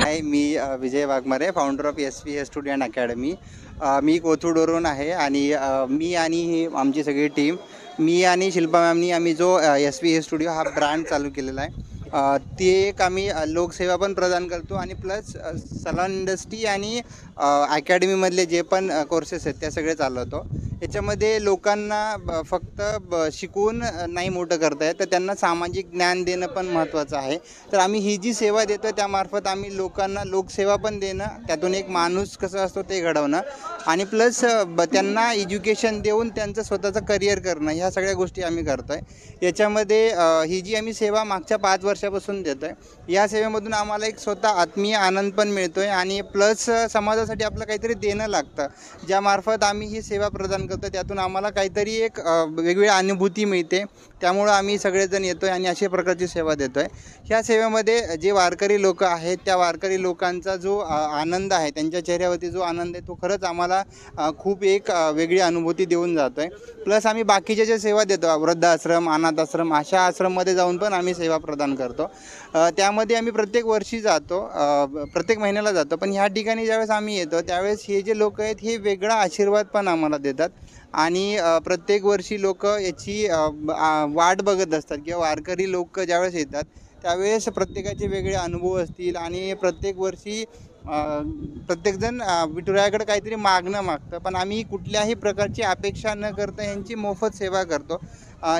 High me Vijay Waghmare founder of S P S student academy मी कोथरूडवरून आहे आणि मी आणि ही आमची सगळी टीम मी आणि शिल्पा मॅमनी आम्ही जो एस पी एस स्टुडिओ हा ब्रँड चालू केलेला आहे. ते एक आम्ही लोकसेवा पण प्रदान करतो आणि प्लस सलॉन इंडस्ट्री आणि अकॅडमीमधले जे पण कोर्सेस आहेत त्या सगळे चालवतो. याच्यामध्ये लोकांना ब- फक्त ब- नाही मोठं करता येत तर त्यांना सामाजिक ज्ञान देणं पण महत्त्वाचं आहे. तर आम्ही ही जी सेवा देतो त्यामार्फत आम्ही लोकांना लोकसेवा पण देणं त्यातून एक माणूस कसं असतो ते घडवणं आणि प्लस त्यांना एज्युकेशन देऊन त्यांचं स्वतःचं करिअर करणं ह्या सगळ्या गोष्टी आम्ही करतो आहे याच्यामध्ये ही जी आम्ही सेवा मागच्या पाच वर्षापासून देतो आहे या सेवेमधून आम्हाला एक स्वतः आत्मीय आनंद पण मिळतो आहे आणि प्लस समाजासाठी आपलं काहीतरी देणं लागतं. ज्यामार्फत आम्ही ही सेवा प्रदान करतो त्यातून आम्हाला काहीतरी एक वेगवेगळी अनुभूती मिळते. त्यामुळं आम्ही सगळेजण येतो आहे आणि अशा प्रकारची सेवा देतो आहे ह्या सेवेमध्ये जे वारकरी लोक आहेत त्या वारकरी लोकांचा जो आनंद आहे त्यांच्या चेहऱ्यावरती जो आनंद आहे तो खरंच आम्हाला खूप एक वेगळी अनुभूती देऊन जातो आहे प्लस आम्ही बाकीच्या ज्या सेवा देतो वृद्धाश्रम अनाथ आश्रम अशा आश्रममध्ये जाऊन पण आम्ही सेवा प्रदान करतो. त्यामध्ये आम्ही प्रत्येक वर्षी जातो प्रत्येक महिन्याला जातो पण ह्या ठिकाणी ज्यावेळेस आम्ही येतो त्यावेळेस हे जे लोक आहेत हे वेगळा आशीर्वाद पण आम्हाला देतात. आणि प्रत्येक वर्षी लोक याची वाट बघत असतात किंवा वारकरी लोक ज्यावेळेस येतात त्यावेळेस प्रत्येकाचे वेगळे अनुभव असतील आणि प्रत्येक वर्षी प्रत्येकजण अ, विठुरायाकडे काहीतरी मागणं मागतं. पण आम्ही कुठल्याही प्रकारची अपेक्षा न करता यांची मोफत सेवा करतो.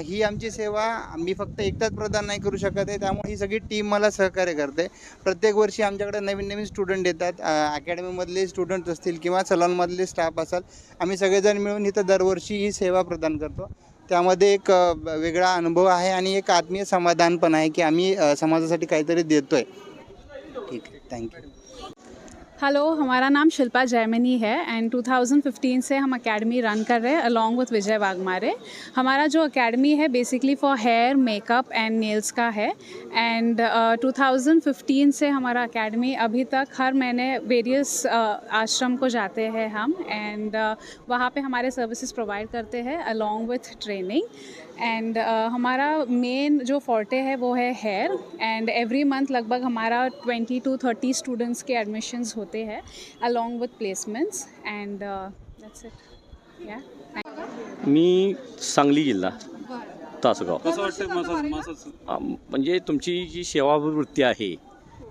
ही आमची सेवा मी फक्त एकटाच प्रदान नाही करू शकत आहे. त्यामुळे ही सगळी टीम मला सहकार्य करते. प्रत्येक वर्षी आमच्याकडे नवीन नवीन स्टुडंट येतात. अकॅडमीमधले स्टुडंट असतील किंवा सलॉनमधले स्टाफ असाल आम्ही सगळेजण मिळून इथं दरवर्षी ही सेवा प्रदान करतो. त्यामध्ये एक वेगळा अनुभव आहे आणि एक आत्मीय समाधान पण आहे की आम्ही समाजासाठी काहीतरी देतो आहे ठीक आहे. थँक्यू हेलो हमारा नाम शिल्पा जयमनी है एंड 2015 से हम एकेडमी रन कर रहे हैं अलॉन्ग विथ विजय वाघमारे। हमारा जो एकेडमी है basically for hair makeup and nails का है एंड uh, 2015 से हमारा एकेडमी अभी तक हर महीने वेरियस uh, आश्रम को जाते हैं हम एंड uh, वहाँ पे हमारे सर्विसेज़ प्रोवाइड करते हैं अलॉन्ग विथ ट्रेनिंग एंड हमारा मेन जो फोर्टे है वो है हेयर एंड एवरी मंथ लगभग हमारा 20 टू 30 स्टूडेंट्स के एडमिशन्स होते हैं along with placements and that's it या मी सांगली जिल्हा तासगाव. म्हणजे तुमची जी सेवावृत्ती आहे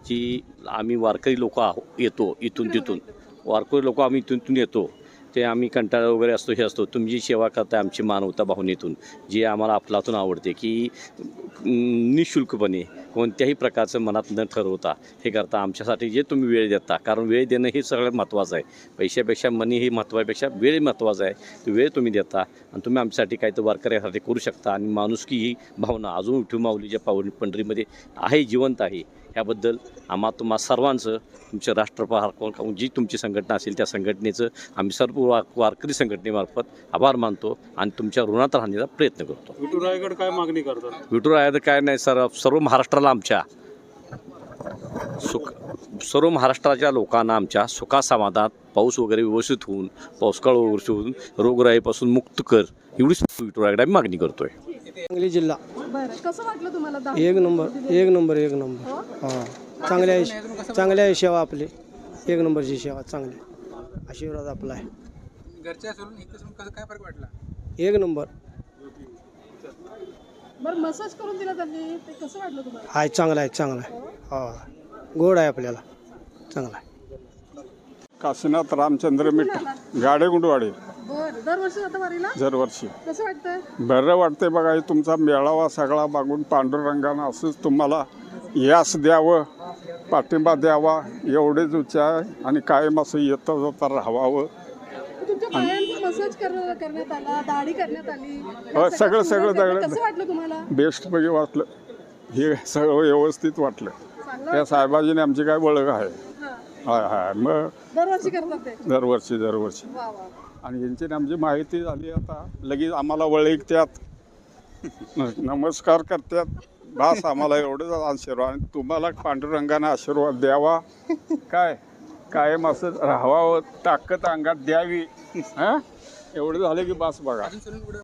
जी आम्ही वारकरी लोक आहो येतो इथून तिथून वारकरी लोक आम्ही इथून तिथून येतो ते आम्ही कंटाळा वगैरे असतो हे असतो. तुम्ही जी सेवा करताय आमची मानवता भावनेतून जी आम्हाला आपलातून आवडते की निशुल्कपणे कोणत्याही प्रकारचं मनात न ठरवता हे करता आमच्यासाठी जे तुम्ही वेळ देता. कारण वेळ देणं हे सगळ्यात महत्त्वाचं आहे. पैशापेक्षा मनी हे महत्त्वापेक्षा वेळ महत्त्वाचा आहे. तो वेळ तुम्ही देता आणि तुम्ही आमच्यासाठी काही तर वारकऱ्यासाठी करू शकता. आणि माणुसकी ही भावना अजून उठू माऊलीच्या पावन पंढरीमध्ये आहे जिवंत आहे ह्याबद्दल आम्हा तुम्हा सर्वांचं तुमच्या राष्ट्रपहार जी तुमची संघटना असेल त्या संघटनेचं आम्ही सर्व वारकरी संघटनेमार्फत आभार मानतो आणि तुमच्या ऋणात राहण्याचा प्रयत्न करतो. विठुरायकडे काय मागणी करतात? विठुराय आहे तर काय नाही सर सर्व महाराष्ट्राला आमच्या सुख सर्व महाराष्ट्राच्या लोकांना आमच्या सुखासमाधानात पाऊस वगैरे व्यवस्थित होऊन पावसाळ व्यवस्थित होऊन रोगराईपासून मुक्त कर एवढीच विठुरायकडे आम्ही मागणी करतोय. सांगली जिल्हा. बरं कसं वाटलं तुम्हाला दहा? एक नंबर एक नंबर एक नंबर. हां? चांगल्या चांगल्या आहे सेवा आपली. एक नंबरची सेवा चांगली. आशीर्वाद आपला आहे. घरच्या सोडून इथं सोडून कसं काय फरक वाटला? एक नंबर. बरं मसाज करून दिला त्यांनी. ते कसं वाटलं तुम्हाला? आहे चांगला आहे चांगला आहे. हा. गोड आहे आपल्याला. चांगला आहे. काशीनाथ रामचंद्र मिठ गाडे गुंडवाडे. बरं दरवर्षी जाता वारीला? दरवर्षी. कसं वाटतं बरं वाटते बघा हे तुमचा मेळावा सगळा मागून पांडुरंगानं असंच तुम्हाला यास द्यावं पाठिंबा द्यावा एवढेच उच्चार आणि कायम असं येता जाता राहावं. तुमच्या पायांचा मसाज कर- करण्यात आला दाढी करण्यात आली हो, सगळं- सगळं सगळं. कसं वाटलं तुम्हाला? बेस्टपैकी वाटलं. हे सगळं व्यवस्थित वाटलं. चांगलं त्या साहेबाजीने आमची काय ओळख आहे? हां मग दरवर्षी करतात ते. दरवर्षी दरवर्षी. वा वा. आणि यांची आमची माहिती झाली आता. लगेच आम्हाला वळखत्यात नमस्कार करतात बास आम्हाला एवढंच आशीर्वाद आणि तुम्हाला पांडुरंगाने आशीर्वाद द्यावा. काय? कायम असं राहावं. ताकद अंगात द्यावी. हां? एवढं झालं की बास बघा.